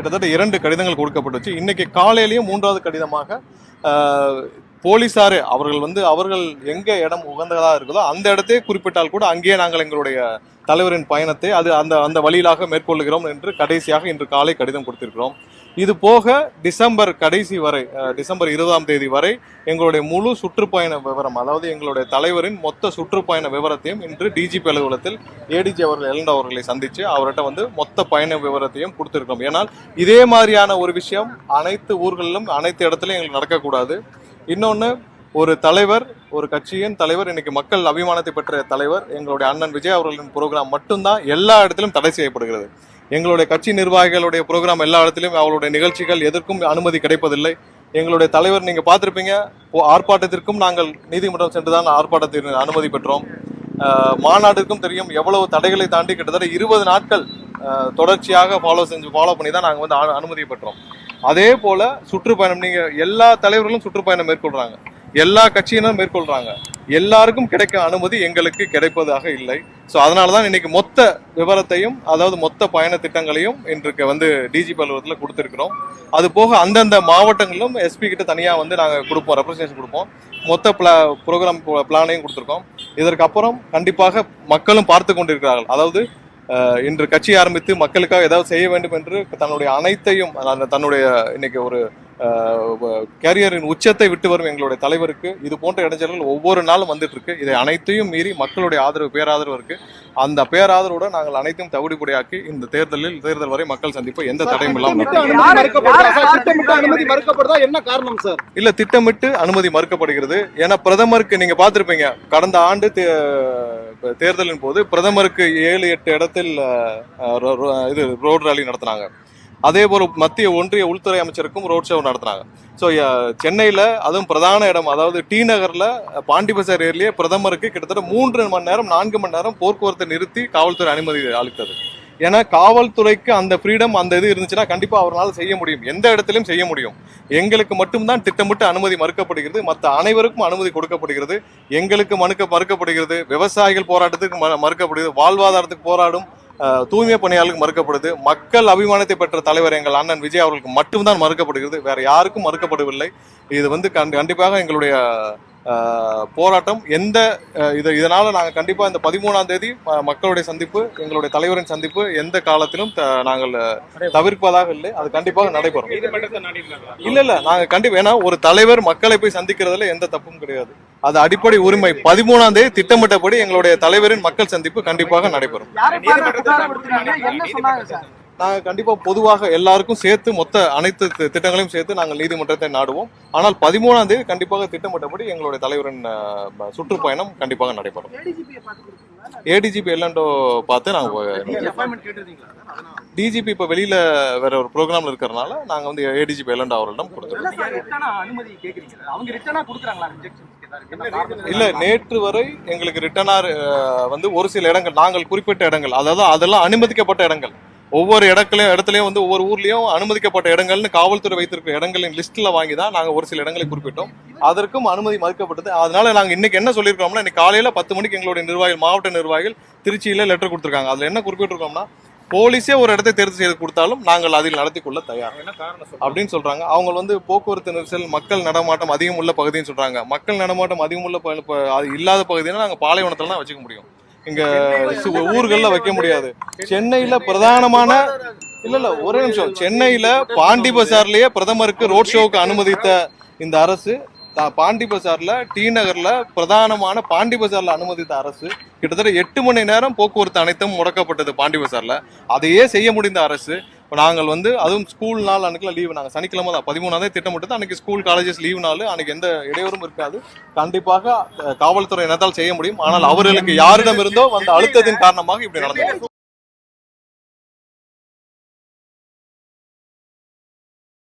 கிட்டத்தட்ட இரண்டு கடிதங்கள் கொடுக்கப்பட்டுச்சு. இன்னைக்கு காலையிலேயும் மூன்றாவது கடிதமாக ஆஹ், அவர்கள் வந்து அவர்கள் எங்க இடம் உகந்ததா இருக்குதோ அந்த இடத்தையே குறிப்பிட்டால் கூட அங்கேயே நாங்கள் எங்களுடைய தலைவரின் பயணத்தை அது அந்த அந்த வழியிலாக மேற்கொள்கிறோம் என்று கடைசியாக இன்று காலை கடிதம் கொடுத்திருக்கிறோம். இது போக டிசம்பர் கடைசி வரை டிசம்பர் இருபதாம் தேதி வரை எங்களுடைய முழு சுற்றுப்பயண விவரம் அதாவது எங்களுடைய தலைவரின் மொத்த சுற்றுப்பயண விவரத்தையும் இன்று டிஜிபி அலுவலகத்தில் ஏடிஜி அவர்கள் எல்என் அவர்களை சந்தித்து அவர்கிட்ட வந்து மொத்த பயண விவரத்தையும் கொடுத்துருக்கோம் ஏன்னால் இதே மாதிரியான ஒரு விஷயம் அனைத்து ஊர்களிலும் அனைத்து இடத்துலையும் எங்களுக்கு நடக்கக்கூடாது. இன்னொன்று ஒரு தலைவர் ஒரு கட்சியின் தலைவர் இன்னைக்கு மக்கள் அபிமானத்தை பெற்ற தலைவர் எங்களுடைய அண்ணன் விஜய் அவர்களின் ப்ரோக்ராம் மட்டும்தான் எல்லா இடத்திலும் தடை செய்யப்படுகிறது. எங்களுடைய கட்சி நிர்வாகிகளுடைய ப்ரோக்ராம் எல்லா இடத்திலும் அவருடைய நிகழ்ச்சிகள் எதற்கும் அனுமதி கிடைப்பதில்லை. எங்களுடைய தலைவர் நீங்கள் பார்த்துருப்பீங்க ஓ- ஆர்ப்பாட்டத்திற்கும் நாங்கள் நீதிமன்றம் சென்று தான் ஆர்ப்பாட்டத்திற்கு அனுமதி பெற்றோம். மாநாட்டிற்கும் தெரியும் எவ்வளவு தடைகளை தாண்டி கிட்டத்தட்ட இருபது நாட்கள் தொடர்ச்சியாக ஃபாலோ செஞ்சு ஃபாலோ பண்ணி தான் நாங்கள் வந்து அனு- அனுமதி பெற்றோம். அதே போல சுற்றுப்பயணம் நீங்க எல்லா தலைவர்களும் சுற்றுப்பயணம் மேற்கொள்றாங்க. எல்லா கட்சியினரும் மேற்கொள்றாங்க. எல்லாருக்கும் கிடைக்க அனுமதி எங்களுக்கு கிடைப்பதாக இல்லை. ஸோ அதனால தான் இன்னைக்கு மொத்த விவரத்தையும் அதாவது மொத்த பயண திட்டங்களையும் இன்றைக்கு வந்து டிஜிபி அலுவலகத்தில் கொடுத்துருக்கிறோம். அது போக அந்தந்த மாவட்டங்களிலும் எஸ்பி கிட்ட தனியாக வந்து நாங்கள் கொடுப்போம் ரெப்ரசன்டேஷன் கொடுப்போம். மொத்த பிளா ப்ரோக்ராம் பிளானையும் கொடுத்துருக்கோம். இதற்கு அப்புறம் கண்டிப்பாக மக்களும் பார்த்து கொண்டிருக்கிறார்கள். அதாவது இன்று கட்சி ஆரம்பித்து மக்களுக்காக ஏதாவது செய்ய வேண்டும் என்று தன்னுடைய அனைத்தையும் தன்னுடைய இன்னைக்கு ஒரு கேரியரின் உச்சத்தை விட்டு வரும் எங்களுடைய தலைவருக்கு. இது போன்ற இடைஞ்சல்கள் ஒவ்வொரு நாளும் வந்துட்டு இருக்கு. இதை அனைத்தையும் மீறி மக்களுடைய ஆதரவு பேராதரவு இருக்கு. அந்த பேராதரவோட நாங்கள் அனைத்தையும் தவிடுபடியாக்கி இந்த தேர்தலில் தேர்தல் வரை மக்கள் சந்திப்பு எந்த தடையும் இல்லாமல் என்ன காரணம் சார்? இல்ல திட்டமிட்டு அனுமதி மறுக்கப்படுகிறது. ஏன்னா பிரதமருக்கு நீங்க பார்த்திருப்பீங்க கடந்த ஆண்டு தே- தேர்தலின் போது பிரதமருக்கு ஏழு எட்டு இடத்தில் அஹ், ரோ- ரோ- இது ரோட் ராலி நடத்தினாங்க. அதே போல் மத்திய ஒன்றிய உள்துறை அமைச்சருக்கும் ரோட் ஷோ நடத்தினாங்க. ஸோ சென்னையில அதுவும் பிரதான இடம் அதாவது டி நகர்ல பாண்டி பசார் ஏரியிலேயே பிரதமருக்கு கிட்டத்தட்ட மூன்று மணி நேரம் நான்கு மணி நேரம் போக்குவரத்தை நிறுத்தி காவல்துறை அனுமதி அளித்தது. ஏன்னா காவல்துறைக்கு அந்த ஃப்ரீடம் அந்த இது இருந்துச்சுன்னா கண்டிப்பாக அவரால் செய்ய முடியும். எந்த இடத்துலையும் செய்ய முடியும். எங்களுக்கு மட்டும்தான் திட்டமிட்டு அனுமதி மறுக்கப்படுகிறது. மற்ற அனைவருக்கும் அனுமதி கொடுக்கப்படுகிறது. எங்களுக்கு மறுக்க மறுக்கப்படுகிறது. விவசாயிகள் போராட்டத்துக்கு ம- மறுக்கப்படுகிறது. வாழ்வாதாரத்துக்கு போராடும் தூய்மை பணியாளர்களுக்கு மறுக்கப்படுது மக்கள் அபிமானத்தை பெற்ற தலைவர் எங்கள் அண்ணன் விஜய் அவர்களுக்கு மட்டும்தான் மறுக்கப்படுகிறது. வேற யாருக்கும் மறுக்கப்படவில்லை. இது வந்து கண்டிப்பாக எங்களுடைய போராட்டம். எந்த இது இதனால நாங்கள் கண்டிப்பா இந்த பதிமூணாம் தேதி மக்களுடைய சந்திப்பு எங்களுடைய தலைவரின் சந்திப்பு எந்த காலத்திலும் நாங்கள் தவிர்ப்பதாக இல்லை. அது கண்டிப்பாக நடைபெறும். இல்ல இல்ல நாங்க கண்டிப்பா ஏன்னா ஒரு தலைவர் மக்களை போய் சந்திக்கிறதுல எந்த தப்பும் கிடையாது. அது அடிப்படை உரிமை. பதிமூணாம் தேதி திட்டமிட்டபடி எங்களுடைய தலைவரின் மக்கள் சந்திப்பு கண்டிப்பாக நடைபெறும். யாரை பார்த்து புகாரப்படுத்துனாங்க? என்ன சொன்னாங்க சார் நாங்க கண்டிப்பா பொதுவாக எல்லாருக்கும் சேர்த்து மொத்த அனைத்து திட்டங்களையும் சேர்த்து நாங்கள் நீதிமன்றத்தை நாடுவோம். ஆனால் பதிமூணாம் தேதி கண்டிப்பாக திட்டமிட்டபடி எங்களுடைய தலைவரின் சுற்றுப்பயணம் கண்டிப்பாக நடைபெறும். ஏடிஜிபி எல்லண்டோ பார்த்து நாங்கள் டிஜிபி இப்போ வெளியில வேற ஒரு ப்ரோக்ராம்ல இருக்கிறனால நாங்க வந்து ஏடிஜிபி எல்லண்டோ அவர்களிடம் கொடுத்துருக்கோம். நீங்க ரிட்டனா அனுமதி கேக்குறீங்க அவங்க ரிட்டனா கொடுக்குறாங்களா? ரிஜெக்ஷன் இல்ல நேற்று வரை எங்களுக்கு ரிட்டனார் வந்து ஒரு சில இடங்கள் நாங்கள் குறிப்பிட்ட இடங்கள் அதாவது அதெல்லாம் அனுமதிக்கப்பட்ட இடங்கள். ஒவ்வொரு இடத்துலயும் இடத்துலயும் வந்து ஒவ்வொரு ஊர்லயும் அனுமதிக்கப்பட்ட இடங்கள்னு காவல்துறை வைத்திருக்கிற இடங்களின் லிஸ்ட்ல வாங்கி தான் நாங்க ஒரு சில இடங்களை குறிப்பிட்டோம். அதற்கும் அனுமதி மறுக்கப்பட்டது. அதனால நாங்க இன்னைக்கு என்ன சொல்லியிருக்கோம்னா இன்னைக்கு காலையில பத்து மணிக்கு எங்களுடைய நிர்வாகிகள் மாவட்ட நிர்வாகிகள் திருச்சியில லெட்டர் கொடுத்திருக்காங்க. அதுல என்ன குறிப்பிட்டிருக்கோம்னா போலீஸே ஒரு இடத்தை தேர்வு செய்து கொடுத்தாலும் நாங்கள் அதில் நடத்தி கொள்ள தயார். அப்படின்னு சொல்றாங்க. அவங்க வந்து போக்குவரத்து நெரிசல் மக்கள் நடமாட்டம் அதிகம் உள்ள பகுதின்னு சொல்றாங்க. மக்கள் நடமாட்டம் அதிகம் உள்ள இல்லாத பகுதினா நாங்க பாலைவனத்துல தான் வச்சுக்க முடியும். இங்க ஊர்கள்ல வைக்க முடியாது. சென்னையில பிரதானமான இல்ல இல்ல ஒரே நிமிஷம். சென்னையில பாண்டி பஜார்லயே பிரதமருக்கு ரோட் ஷோவுக்கு அனுமதித்த இந்த அரசு பாண்டி பஜார்ல டி நகர்ல பிரதானமான பாண்டி பஜார்ல அனுமதித்த அரசு கிட்டத்தட்ட எட்டு மணி நேரம் போக்குவரத்து அனைத்தும் முடக்கப்பட்டது பாண்டி பஜார்ல. அதையே செய்ய முடிந்த அரசு இப்ப நாங்கள் வந்து அதுவும் ஸ்கூல் நாள் அன்னைக்குலாம் லீவு நாங்கள் சனிக்கிழமை தான். பதிமூணாம் தேதி திட்டமிட்டது அன்னைக்கு ஸ்கூல் காலேஜஸ் லீவு நாள் அன்னைக்கு எந்த இடையூறும் இருக்காது. கண்டிப்பாக காவல்துறை என்னத்தால் செய்ய முடியும். ஆனால் அவர்களுக்கு யாரிடம் இருந்தோ வந்த அழுத்தத்தின் காரணமாக இப்படி நடந்தது.